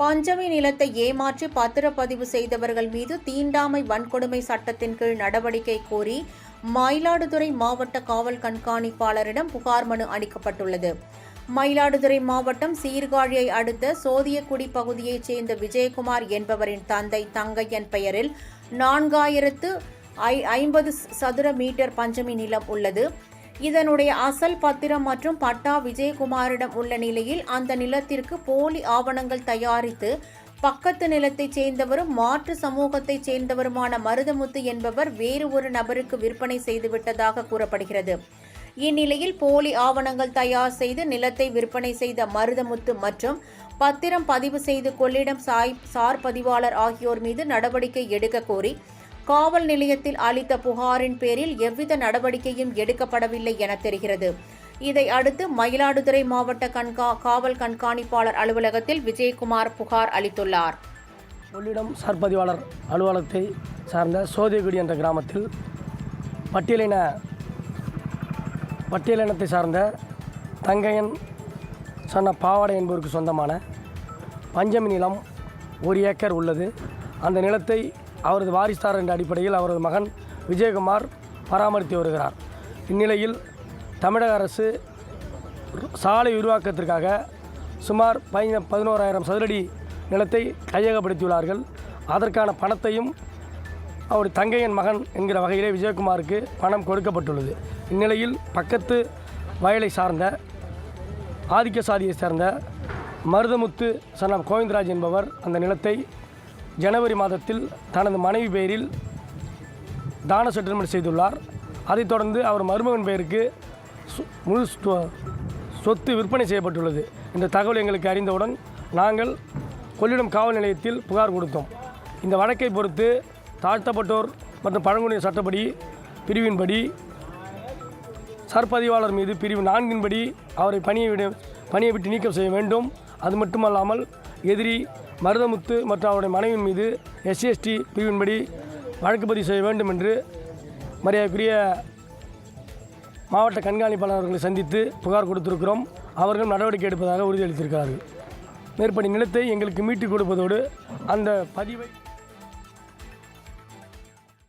பஞ்சமி நிலத்தை ஏமாற்றி பத்திரப்பதிவு செய்தவர்கள் மீது தீண்டாமை வன்கொடுமை சட்டத்தின் கீழ் நடவடிக்கை கோரி மயிலாடுதுறை மாவட்ட காவல் கண்காணிப்பாளரிடம் புகார் மனு அளிக்கப்பட்டுள்ளது. மயிலாடுதுறை மாவட்டம் சீர்காழியை அடுத்த சோதியக்குடி பகுதியைச் சேர்ந்த விஜயகுமார் என்பவரின் தந்தை தங்கையன் பெயரில் நான்காயிரத்து ஐ- ஐம்பது சதுர மீட்டர் பஞ்சமி நிலம் உள்ளது. இதனுடைய அசல் பத்திரம் மற்றும் பட்டா விஜயகுமாரிடம் உள்ள நிலையில் அந்த நிலத்திற்கு போலி ஆவணங்கள் தயாரித்து பக்கத்து நிலத்தைச் சேர்ந்தவரும் மாற்று சமூகத்தைச் சேர்ந்தவருமான மருதமுத்து என்பவர் வேறு ஒரு நபருக்கு விற்பனை செய்துவிட்டதாக கூறப்படுகிறது. இந்நிலையில் போலி ஆவணங்கள் தயார் செய்து நிலத்தை விற்பனை செய்த மருதமுத்து மற்றும் பத்திரம் பதிவு செய்து கொள்ளிடம் சாய் சார் பதிவாளர் ஆகியோர் மீது நடவடிக்கை எடுக்க கோரி காவல் நிலையத்தில் அளித்த புகாரின் பேரில் எவ்வித நடவடிக்கையும் எடுக்கப்படவில்லை என தெரிகிறது. இதை அடுத்து மயிலாடுதுறை மாவட்ட கண்கா காவல் கண்காணிப்பாளர் அலுவலகத்தில் விஜயகுமார் புகார் அளித்துள்ளார். கொள்ளிடம் சார்பதிவாளர் அலுவலகத்தை சார்ந்த சோதிகுடி என்ற கிராமத்தில் பட்டியலின பட்டியலினத்தை சார்ந்த தங்கையன் சொன்ன பாவாடை என்பவருக்கு சொந்தமான பஞ்சமி நிலம் ஒரு ஏக்கர் உள்ளது. அந்த நிலத்தை அவரது வாரிஸ்தார் என்ற அடிப்படையில் அவரது மகன் விஜயகுமார் பராமரித்து வருகிறார். இந்நிலையில் தமிழக அரசு சாலை விரிவாக்கத்திற்காக சுமார் பதின பதினோராயிரம் சதுரடி நிலத்தை கையகப்படுத்தியுள்ளார்கள். அதற்கான பணத்தையும் அவர் தங்கையன் மகன் என்கிற வகையிலே விஜயகுமாருக்கு பணம் கொடுக்கப்பட்டுள்ளது. இந்நிலையில் பக்கத்து வயலை சார்ந்த ஆதிக்க சாதியை சேர்ந்த மருதமுத்து சன் ஆஃப் கோவிந்தராஜ் என்பவர் அந்த நிலத்தை ஜனவரி மாதத்தில் தனது மனைவி பெயரில் தான செட்டில்மெண்ட் செய்துள்ளார். அதைத் தொடர்ந்து அவர் மருமகன் பெயருக்கு சு- முழு சொத்து விற்பனை செய்யப்பட்டுள்ளது. இந்த தகவல் எங்களுக்கு அறிந்தவுடன் நாங்கள் கொள்ளிடம் காவல் நிலையத்தில் புகார் கொடுத்தோம். இந்த வழக்கை பொறுத்து தாழ்த்தப்பட்டோர் மற்றும் பழங்குடியினர் சட்டப்படி பிரிவின்படி சர்பதிவாளர் மீது பிரிவு நான்கின்படி அவரை பணியை விட பணியை விட்டு நீக்கம் செய்ய வேண்டும். அது மட்டுமல்லாமல் எதிரி மருதமுத்து மற்றும் அவருடைய மனைவியின் மீது எஸ்சிஎஸ்டி பிரிவின்படி வழக்கு பதிவு செய்ய வேண்டும் என்று மரியாதைக்குரிய மாவட்ட கண்காணிப்பாளர் அவர்களை சந்தித்து புகார் கொடுத்திருக்கிறோம். அவர்கள் நடவடிக்கை எடுப்பதாக உறுதியளித்திருக்கிறார்கள். மேற்படி நிலத்தை எங்களுக்கு மீட்டுக் கொடுப்பதோடு அந்த பதிவை